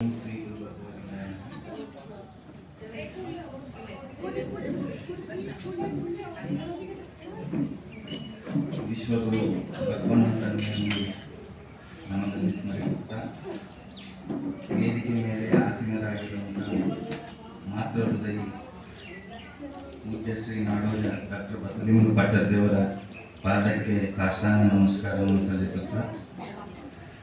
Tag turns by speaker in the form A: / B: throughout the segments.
A: ಶ್ರೀ ಗುರು ಬಸವಲಿಂಗಾಯ ವಿಶ್ವಗುರು ಬಸವಣ್ಣ ತಂದೆಯನ್ನು ಮನದಲ್ಲಿ ಸ್ಮರಿಸುತ್ತಾ ವೇದಿಕೆ ಮೇಲೆ ಆಸೀನರಾಗಿರುವಂತಹ ಮಾತೃ ಹೃದಯಿ ಪೂಜ್ಯ ಶ್ರೀ ನಾಡೋಜ ಡಾಕ್ಟರ್ ಬಸಲಿಂಗ ಪಟ್ಟದೇವರ ಪಾದಕ್ಕೆ ಸಾಷ್ಟಾಂಗ ನಮಸ್ಕಾರವನ್ನು ಸಲ್ಲಿಸುತ್ತಾ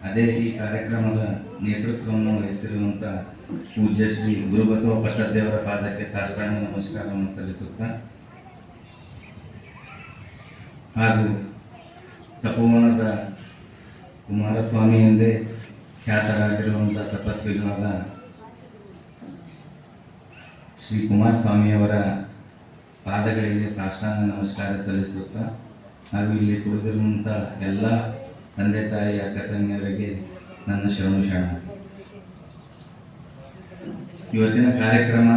A: ಅದೇ ಈ ಕಾರ್ಯಕ್ರಮದ ನೇತೃತ್ವವನ್ನು ವಹಿಸಿರುವಂಥ ಪೂಜ್ಯ ಶ್ರೀ ಗುರುಬಸವ ಪಟ್ಟದೇವರ ಪಾದಕ್ಕೆ ಸಾಷ್ಟಾಂಗ ನಮಸ್ಕಾರವನ್ನು ಸಲ್ಲಿಸುತ್ತಾ ಹಾಗೂ ತಪೋವನದ ಕುಮಾರಸ್ವಾಮಿ ಎಂದೇ ಖ್ಯಾತರಾಗಿರುವಂಥ ತಪಸ್ವಿಗಳಾದ ಶ್ರೀ ಕುಮಾರಸ್ವಾಮಿಯವರ ಪಾದಗಳಿಗೆ ಸಾಷ್ಟಾಂಗ ನಮಸ್ಕಾರ ಸಲ್ಲಿಸುತ್ತಾ ಹಾಗೂ ಇಲ್ಲಿ ಕುಳಿತಿರುವಂಥ ಎಲ್ಲ ತಂದೆ ತಾಯಿ ಅಕ್ಕ ತಂಗಿಯರಿಗೆ ನನ್ನ ಶರಣು ಶರಣ. ಇವತ್ತಿನ ಕಾರ್ಯಕ್ರಮ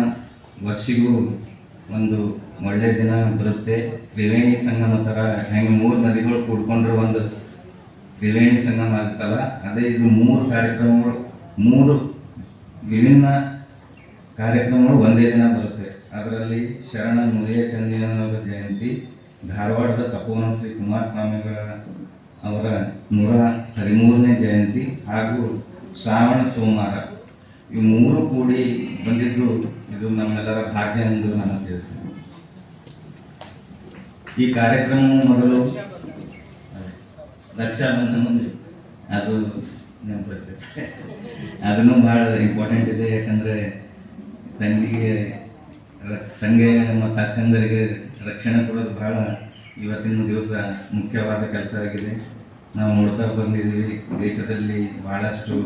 A: ವರ್ಷಿಗೂ ಒಂದು ಒಳ್ಳೆ ದಿನ ಬರುತ್ತೆ. ತ್ರಿವೇಣಿ ಸಂಗಮ ಥರ ಹೆಂಗೆ ಮೂರು ನದಿಗಳು ಕೂಡ್ಕೊಂಡ್ರೆ ಒಂದು ತ್ರಿವೇಣಿ ಸಂಗಮ ಆಗ್ತಲ್ಲ, ಅದೇ ಇದು ಮೂರು ಕಾರ್ಯಕ್ರಮಗಳು, ಮೂರು ವಿಭಿನ್ನ ಕಾರ್ಯಕ್ರಮಗಳು ಒಂದೇ ದಿನ ಬರುತ್ತೆ. ಅದರಲ್ಲಿ ಶರಣ ಮುರಿಯ ಚಂದಿನವರ ಜಯಂತಿ, ಧಾರವಾಡದ ತಪೋವನ ಶ್ರೀ ಕುಮಾರಸ್ವಾಮಿಗಳ ಅವರ ನೂರ ಹದಿಮೂರನೇ ಜಯಂತಿ ಹಾಗೂ ಶ್ರಾವಣ ಸೋಮವಾರ. ಈ ಮೂರು ಕೂಡಿ ಬಂದಿದ್ದು ಇದು ನಮ್ಮೆಲ್ಲರ ಭಾಗ್ಯ ಎಂದು ನಾನು ತಿಳಿಸ್ತೇನೆ. ಈ ಕಾರ್ಯಕ್ರಮವು ಮೊದಲು ರಕ್ಷಾಬಂಧನ ಮುಂದೆ. ಅದು ನೆನಪೈತೆ ಅದನ್ನು ಭಾಳ ಇಂಪಾರ್ಟೆಂಟ್ ಇದೆ, ಯಾಕಂದರೆ ತಂಗಿಗೆ ತಂಗೆ ಮತ್ತು ಅಕ್ಕಂದರಿಗೆ ರಕ್ಷಣೆ ಕೊಡೋದು ಭಾಳ ಇವತ್ತಿನ ದಿವಸ ಮುಖ್ಯವಾದ ಕೆಲಸ ಆಗಿದೆ ನಾವು ನೋಡ್ತಾ ಬಂದಿದ್ದೀವಿ, ದೇಶದಲ್ಲಿ ಭಾಳಷ್ಟು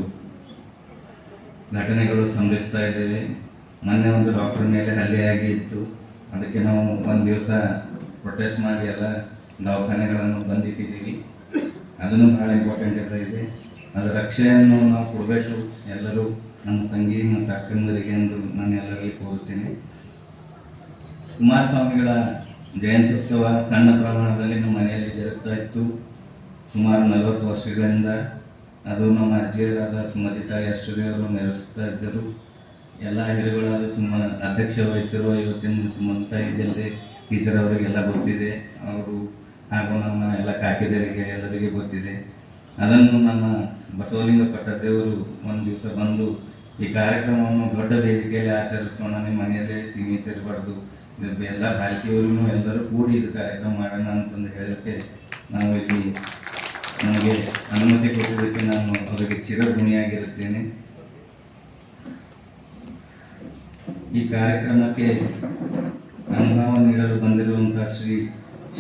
A: ಘಟನೆಗಳು ಸಂಭವಿಸ್ತಾ ಇದ್ದೇವೆ. ಮೊನ್ನೆ ಒಂದು ಡಾಕ್ಟರ್ ಮೇಲೆ ಹಲ್ಲೆಯಾಗಿ ಇತ್ತು. ಅದಕ್ಕೆ ನಾವು ಒಂದು ದಿವಸ ಪ್ರೊಟೆಸ್ಟ್ ಮಾಡಿ ಎಲ್ಲ ದವಾಖಾನೆಗಳನ್ನು ಬಂದಿಟ್ಟಿದ್ದೀವಿ. ಅದನ್ನು ಭಾಳ ಇಂಪಾರ್ಟೆಂಟ್ ಎಲ್ಲ ಇದೆ. ಅದರ ರಕ್ಷೆಯನ್ನು ನಾವು ಕೊಡಬೇಕು. ಎಲ್ಲರೂ ನಮ್ಮ ತಂಗಿ ಮತ್ತು ಅಕ್ಕಂದರಿಗೆ ಎಂದು ನಾನು ಎಲ್ಲರಲ್ಲಿ ಕೋರುತ್ತೇನೆ. ಕುಮಾರಸ್ವಾಮಿಗಳ ಜಯಂತ್ಯುತ್ಸವ ಸಣ್ಣ ಪ್ರಮಾಣದಲ್ಲಿ ನಮ್ಮ ಮನೆಯಲ್ಲಿ ಜರುಗ್ತಾ ಇತ್ತು. ಸುಮಾರು ನಲವತ್ತು ವರ್ಷಗಳಿಂದ ಅದು ನಮ್ಮ ಅಜ್ಜಿಯರಾದ ಸುಮತಿತಾ ಯಶ್ವರಿಯವರು ನೆರವೇರಿಸ್ತಾ ಇದ್ದರು. ಎಲ್ಲ ಹಿರಿಯಗಳಾದ ಸುಮ್ಮ ಅಧ್ಯಕ್ಷ ವಹಿಸಿರುವ ಇವತ್ತಿನ ಸುಮಂತ ಇದ್ದಲ್ಲದೆ ಟೀಚರ್ ಅವರಿಗೆಲ್ಲ ಗೊತ್ತಿದೆ. ಅವರು ಹಾಗೂ ನಮ್ಮ ಎಲ್ಲ ಕಾಕಿದರಿಗೆ, ಎಲ್ಲರಿಗೆ ಗೊತ್ತಿದೆ. ಅದನ್ನು ನಮ್ಮ ಬಸವಲಿಂಗ ಪಟ್ಟದೇವರು ಒಂದು ದಿವಸ ಬಂದು ಈ ಕಾರ್ಯಕ್ರಮವನ್ನು ದೊಡ್ಡ ವೇದಿಕೆಯಲ್ಲಿ ಆಚರಿಸೋಣ, ನಿಮ್ಮ ಮನೆಯಲ್ಲೇ ಸೀಮಿತ ಇರಬಾರ್ದು ಎಲ್ಲ ಹಾಕಿಯವರು ಎಲ್ಲರೂ ಕೂಡಿ ಇದು ಕಾರ್ಯಕ್ರಮ ಮಾಡೋಣ ಅಂತಂದು ಹೇಳೋಕ್ಕೆ ನಾವು ಇಲ್ಲಿ ನನಗೆ ಅನುಮತಿ ಕೊಟ್ಟಿದ್ದಕ್ಕೆ ನಾನು ಅವರಿಗೆ ಚಿರಋಣಿಯಾಗಿರುತ್ತೇನೆ. ಈ ಕಾರ್ಯಕ್ರಮಕ್ಕೆ ಅನುಭವ ನೀಡಲು ಬಂದಿರುವಂತಹ ಶ್ರೀ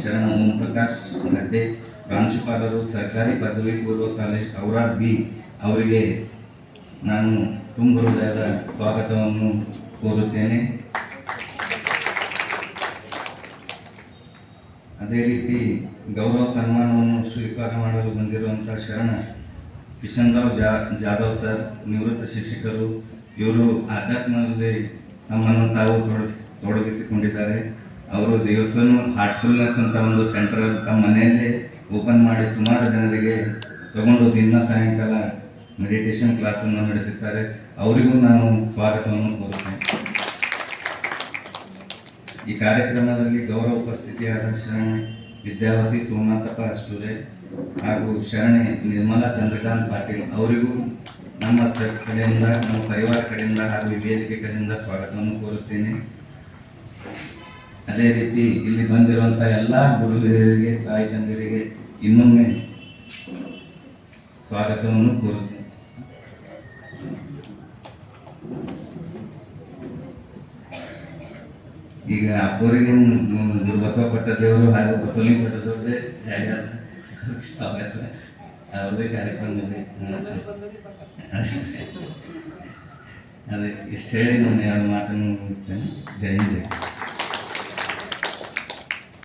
A: ಶರಣ ಓಂ ಪ್ರಕಾಶ್ ಗಡ್ಡೆ, ಪ್ರಾಂಶುಪಾಲರು, ಸರ್ಕಾರಿ ಪದವಿ ಪೂರ್ವ ಕಾಲೇಜ್ ಔರಾದ್ ಬಿ ಅವರಿಗೆ ನಾನು ತುಂಬ ಹೃದಯದ ಸ್ವಾಗತವನ್ನು ಕೋರುತ್ತೇನೆ. ಅದೇ ರೀತಿ ಗೌರವ ಸನ್ಮಾನವನ್ನು ಸ್ವೀಕಾರ ಮಾಡಲು ಬಂದಿರುವಂಥ ಶರಣ ಕಿಶನ್ರಾವ್ ಜಾ, ಜಾಧವ್ ಸರ್, ನಿವೃತ್ತ ಶಿಕ್ಷಕರು, ಇವರು ಆಧ್ಯಾತ್ಮದಲ್ಲಿ ತಮ್ಮನ್ನು ತಾವು ತೊಡಗಿಸಿ ತೊಡಗಿಸಿಕೊಂಡಿದ್ದಾರೆ. ಅವರು ದೇವಸ್ಥಾನ ಹಾರ್ಟ್ಫುಲ್ನೆಸ್ ಅಂತ ಒಂದು ಸೆಂಟರ್ ತಮ್ಮ ಮನೆಯಲ್ಲೇ ಓಪನ್ ಮಾಡಿ ಸುಮಾರು ಜನರಿಗೆ ತಗೊಂಡು ದಿನ ಸಾಯಂಕಾಲ ಮೆಡಿಟೇಷನ್ ಕ್ಲಾಸನ್ನು ನಡೆಸುತ್ತಾರೆ. ಅವರಿಗೂ ನಾನು ಸ್ವಾಗತವನ್ನು ಕೋರುತ್ತೇನೆ. ಈ ಕಾರ್ಯಕ್ರಮದಲ್ಲಿ ಗೌರವ ಉಪಸ್ಥಿತಿಯಾದ ಶರಣೆ ವಿದ್ಯಾವತಿ ಸೋಮನಾಥಪ್ಪ ಅಷ್ಟೂರೆ ಹಾಗೂ ಶರಣೆ ನಿರ್ಮಲಾ ಚಂದ್ರಕಾಂತ್ ಪಾಟೀಲ್ ಅವರಿಗೂ ನಮ್ಮ ಕಡೆಯಿಂದ, ನಮ್ಮ ಪರಿವಾರ ಕಡೆಯಿಂದ ಹಾಗೂ ವೇದಿಕೆ ಕಡೆಯಿಂದ ಸ್ವಾಗತವನ್ನು ಕೋರುತ್ತೇನೆ. ಅದೇ ರೀತಿ ಇಲ್ಲಿ ಬಂದಿರುವಂಥ ಎಲ್ಲ ಗುರುಗಳಿಗೆ ತಾಯಿ ತಂದೆಯರಿಗೆ ಇನ್ನೊಮ್ಮೆ ಸ್ವಾಗತವನ್ನು ಕೋರುತ್ತೇನೆ. ಈಗ ಅಪ್ಪೋರಿಗೆ ಗುರು ದೇವರು ಪಟ್ಟದೇವರು ಹಾಗೂ ಬಸವಲಿಂಗ ಪಟ್ಟದೇವ್ರದೇ ಜಾಗ ಸ್ವಾಗತ. ಅವ್ರದೇ ಕಾರ್ಯಕ್ರಮದಲ್ಲಿ. ಅದೇ ಇಷ್ಟು ಹೇಳಿ ನಾನು ಎರಡು ಮಾತನ್ನು ಮುಗಿಸ್ತೇನೆ ಜೈ ಹಿಂದ್.